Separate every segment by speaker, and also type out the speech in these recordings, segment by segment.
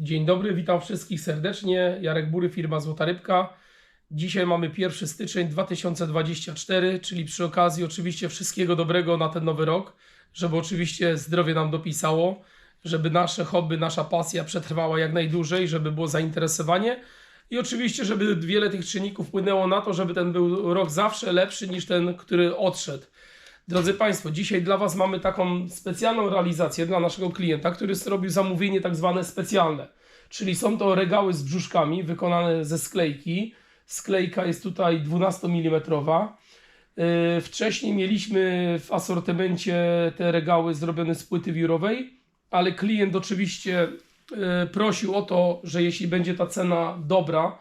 Speaker 1: Dzień dobry, witam wszystkich serdecznie. Jarek Bury, firma Złota Rybka. Dzisiaj mamy 1 styczeń 2024, czyli przy okazji oczywiście wszystkiego dobrego na ten nowy rok, żeby oczywiście zdrowie nam dopisało, żeby nasze hobby, nasza pasja przetrwała jak najdłużej, żeby było zainteresowanie i oczywiście, żeby wiele tych czynników wpłynęło na to, żeby ten był rok zawsze lepszy niż ten, który odszedł. Drodzy Państwo, dzisiaj dla Was mamy taką specjalną realizację dla naszego klienta, który zrobił zamówienie tak zwane specjalne. Czyli są to regały z brzuszkami wykonane ze sklejki. Sklejka jest tutaj 12 mm. Yy, Wcześniej mieliśmy w asortymencie te regały zrobione z płyty wiórowej, ale klient oczywiście yy, prosił o to, że jeśli będzie ta cena dobra,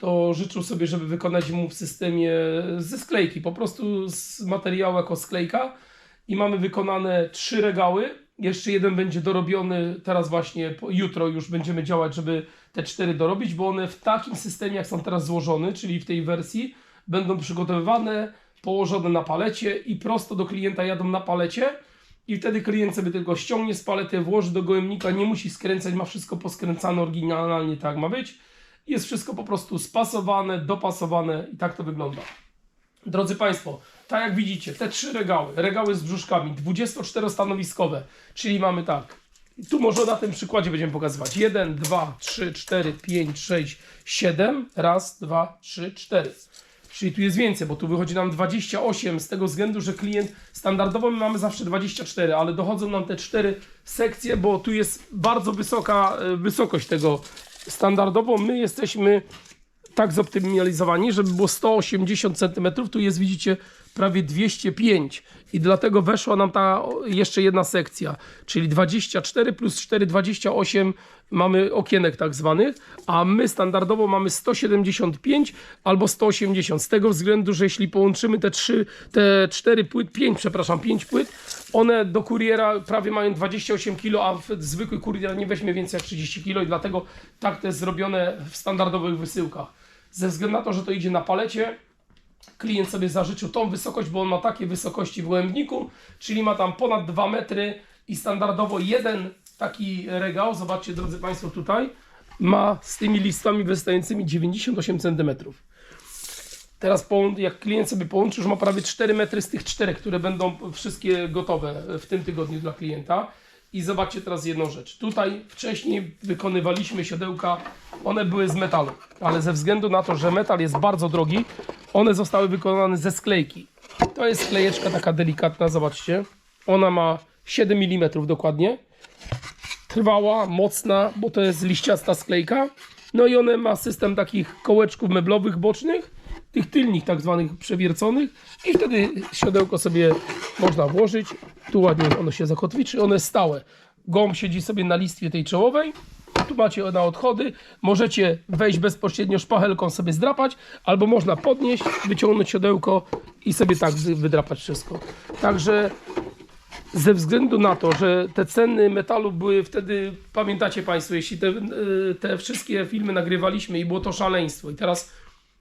Speaker 1: to życzył sobie, żeby wykonać mu w systemie ze sklejki, po prostu z materiału jako sklejka. I mamy wykonane trzy regały. Jeszcze jeden będzie dorobiony teraz właśnie, jutro już będziemy działać, żeby te cztery dorobić, bo one w takim systemie, jak są teraz złożone, czyli w tej wersji, będą przygotowywane, położone na palecie i prosto do klienta jadą na palecie. I wtedy klient sobie tylko ściągnie z palety, włoży do gołębnika, nie musi skręcać, ma wszystko poskręcane oryginalnie, tak ma być. Jest wszystko po prostu spasowane, dopasowane i tak to wygląda. Drodzy Państwo, tak jak widzicie, te trzy regały, regały z brzuszkami, 24-stanowiskowe, czyli mamy tak, tu może na tym przykładzie będziemy pokazywać. 1, 2, 3, 4, 5, 6, 7. Raz, dwa, trzy, cztery. Czyli tu jest więcej, bo tu wychodzi nam 28 z tego względu, że klient standardowo my mamy zawsze 24, ale dochodzą nam te cztery sekcje, bo tu jest bardzo wysoka e, wysokość tego. Standardowo my jesteśmy tak zoptymalizowani, żeby było 180 cm, tu jest widzicie prawie 205 i dlatego weszła nam ta jeszcze jedna sekcja, czyli 24 plus 4, 28 mamy okienek tak zwanych, a my standardowo mamy 175 albo 180 z tego względu, że jeśli połączymy te trzy, te cztery płyt, 5 przepraszam, 5 płyt, one do kuriera prawie mają 28 kg, a zwykły kurier nie weźmie więcej jak 30 kg i dlatego tak to jest zrobione w standardowych wysyłkach. Ze względu na to, że to idzie na palecie, klient sobie zażyczył tą wysokość, bo on ma takie wysokości w gołębniku, czyli ma tam ponad 2 metry i standardowo jeden taki regał, zobaczcie drodzy Państwo tutaj, ma z tymi listami wystającymi 98 cm. Teraz jak klient sobie połączy, już ma prawie 4 metry z tych czterech, które będą wszystkie gotowe w tym tygodniu dla klienta. I zobaczcie teraz jedną rzecz. Tutaj wcześniej wykonywaliśmy siodełka, one były z metalu, ale ze względu na to, że metal jest bardzo drogi, one zostały wykonane ze sklejki. To jest sklejeczka taka delikatna, zobaczcie. Ona ma 7 mm dokładnie. Trwała, mocna, bo to jest liściasta sklejka. No i one ma system takich kołeczków meblowych bocznych, tych tylnych tak zwanych przewierconych i wtedy siodełko sobie można włożyć. Tu ładnie ono się zakotwiczy, one stałe. Gąb siedzi sobie na listwie tej czołowej. Tu macie na odchody. Możecie wejść bezpośrednio szpachelką sobie zdrapać, albo można podnieść, wyciągnąć siodełko i sobie tak wy- wydrapać wszystko. Także ze względu na to, że te ceny metalu były wtedy, pamiętacie Państwo, jeśli te, y, te wszystkie filmy nagrywaliśmy i było to szaleństwo i teraz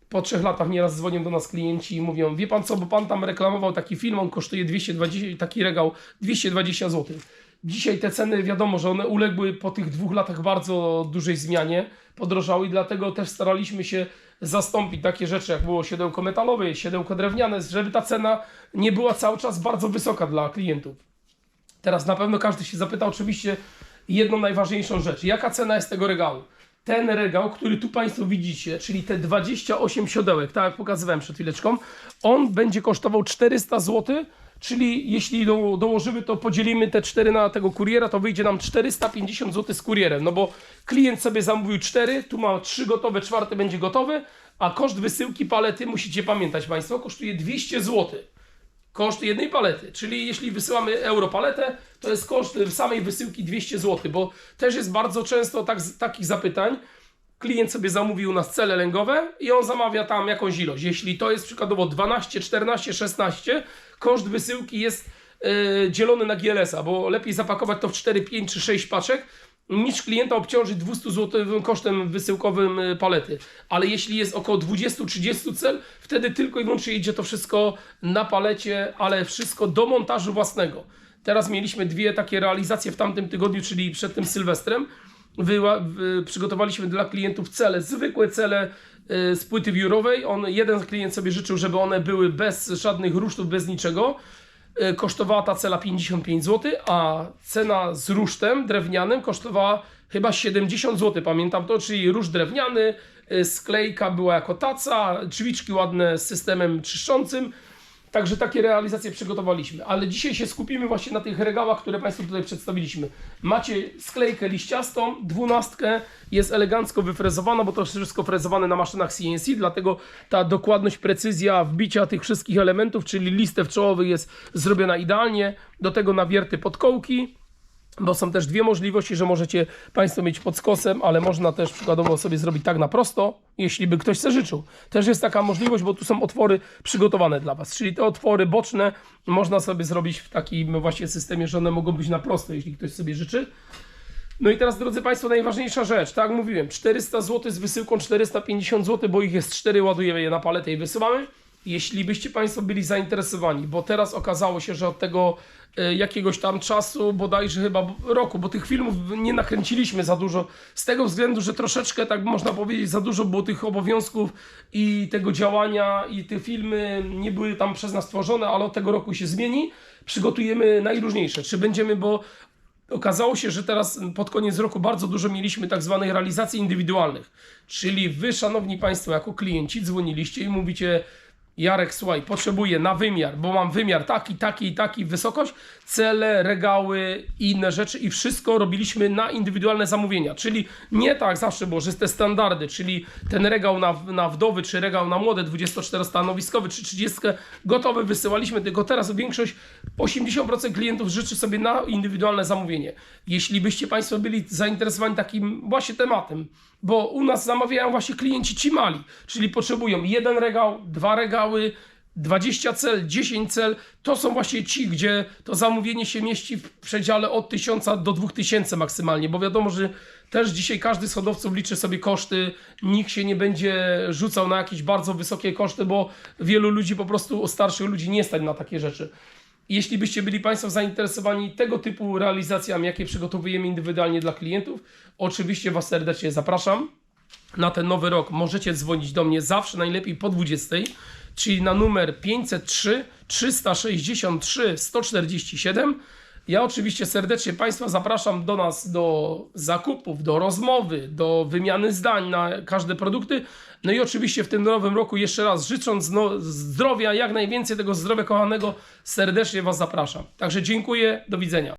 Speaker 1: po trzech latach nieraz dzwonią do nas klienci i mówią, wie Pan co, bo Pan tam reklamował taki film, on kosztuje 220, taki regał 220 zł. Dzisiaj te ceny, wiadomo, że one uległy po tych dwóch latach bardzo dużej zmianie, podrożały i dlatego też staraliśmy się zastąpić takie rzeczy, jak było siodełko metalowe, siodełko drewniane, żeby ta cena nie była cały czas bardzo wysoka dla klientów. Teraz na pewno każdy się zapyta oczywiście jedną najważniejszą rzecz. Jaka cena jest tego regału? Ten regał, który tu Państwo widzicie, czyli te 28 siodełek, tak jak pokazywałem przed chwileczką, on będzie kosztował 400 zł, czyli jeśli do, dołożymy to, podzielimy te 4 na tego kuriera, to wyjdzie nam 450 zł z kurierem, no bo klient sobie zamówił 4, tu ma 3 gotowe, czwarty będzie gotowy, a koszt wysyłki palety, musicie pamiętać Państwo, kosztuje 200 zł koszt jednej palety. Czyli jeśli wysyłamy euro paletę, to jest koszt samej wysyłki 200 zł, bo też jest bardzo często tak, takich zapytań. Klient sobie zamówił nas cele lęgowe i on zamawia tam jakąś ilość. Jeśli to jest przykładowo 12, 14, 16, koszt wysyłki jest e, dzielony na GLS-a, bo lepiej zapakować to w 4, 5 czy 6 paczek, niż klienta obciążyć 200 zł kosztem wysyłkowym y, palety. Ale jeśli jest około 20-30 cel, wtedy tylko i wyłącznie idzie to wszystko na palecie, ale wszystko do montażu własnego. Teraz mieliśmy dwie takie realizacje w tamtym tygodniu, czyli przed tym Sylwestrem. Wy, przygotowaliśmy dla klientów cele, zwykłe cele y, z płyty wiórowej. On, jeden klient sobie życzył, żeby one były bez żadnych rusztów, bez niczego. Y, Kosztowała ta cela 55 zł, a cena z rusztem drewnianym kosztowała chyba 70 zł, pamiętam to, czyli róż drewniany, y, sklejka była jako taca, drzwiczki ładne z systemem czyszczącym. Także takie realizacje przygotowaliśmy, ale dzisiaj się skupimy właśnie na tych regałach, które Państwu tutaj przedstawiliśmy. Macie sklejkę liściastą, dwunastkę, jest elegancko wyfrezowana, bo to wszystko frezowane na maszynach CNC, dlatego ta dokładność, precyzja wbicia tych wszystkich elementów, czyli listew czołowych jest zrobiona idealnie, do tego nawierty podkołki, bo są też dwie możliwości, że możecie Państwo mieć pod skosem, ale można też przykładowo sobie zrobić tak na prosto, jeśli by ktoś sobie życzył. Też jest taka możliwość, bo tu są otwory przygotowane dla Was, czyli te otwory boczne można sobie zrobić w takim właśnie systemie, że one mogą być na prosto, jeśli ktoś sobie życzy. No i teraz, drodzy Państwo, najważniejsza rzecz. Tak mówiłem, 400 zł z wysyłką 450 zł, bo ich jest 4, ładujemy je na paletę i wysyłamy. Jeśli byście Państwo byli zainteresowani, bo teraz okazało się, że od tego e, jakiegoś tam czasu, bodajże chyba roku, bo tych filmów nie nakręciliśmy za dużo, z tego względu, że troszeczkę, tak można powiedzieć, za dużo było tych obowiązków i tego działania i te filmy nie były tam przez nas tworzone, ale od tego roku się zmieni. Przygotujemy najróżniejsze. Czy będziemy, bo Okazało się, że teraz pod koniec roku bardzo dużo mieliśmy tak zwanych realizacji indywidualnych. Czyli wy, szanowni państwo, jako klienci dzwoniliście i mówicie Jarek, słuchaj, potrzebuję na wymiar, bo mam wymiar taki, taki i taki, wysokość, cele, regały i inne rzeczy i wszystko robiliśmy na indywidualne zamówienia. Czyli nie tak zawsze było, że te standardy, czyli ten regał na, na wdowy, czy regał na młode 24-stanowiskowy, czy 30 gotowy wysyłaliśmy, tylko teraz większość, 80% klientów życzy sobie na indywidualne zamówienie. Jeśli byście Państwo byli zainteresowani takim właśnie tematem, bo u nas zamawiają właśnie klienci ci mali, czyli potrzebują jeden regał, dwa regały, 20 cel, 10 cel, to są właśnie ci, gdzie to zamówienie się mieści w przedziale od 1000 do 2000 maksymalnie, bo wiadomo, że też dzisiaj każdy z hodowców liczy sobie koszty, nikt się nie będzie rzucał na jakieś bardzo wysokie koszty, bo wielu ludzi po prostu, starszych ludzi nie stać na takie rzeczy. Jeśli byście byli Państwo zainteresowani tego typu realizacjami, jakie przygotowujemy indywidualnie dla klientów, oczywiście Was serdecznie zapraszam. Na ten nowy rok możecie dzwonić do mnie zawsze najlepiej po 20, czyli na numer 503 363 147. Ja oczywiście serdecznie Państwa zapraszam do nas do zakupów, do rozmowy, do wymiany zdań na każde produkty. No i oczywiście w tym nowym roku jeszcze raz życząc no, zdrowia, jak najwięcej tego zdrowia kochanego, serdecznie Was zapraszam. Także dziękuję, do widzenia.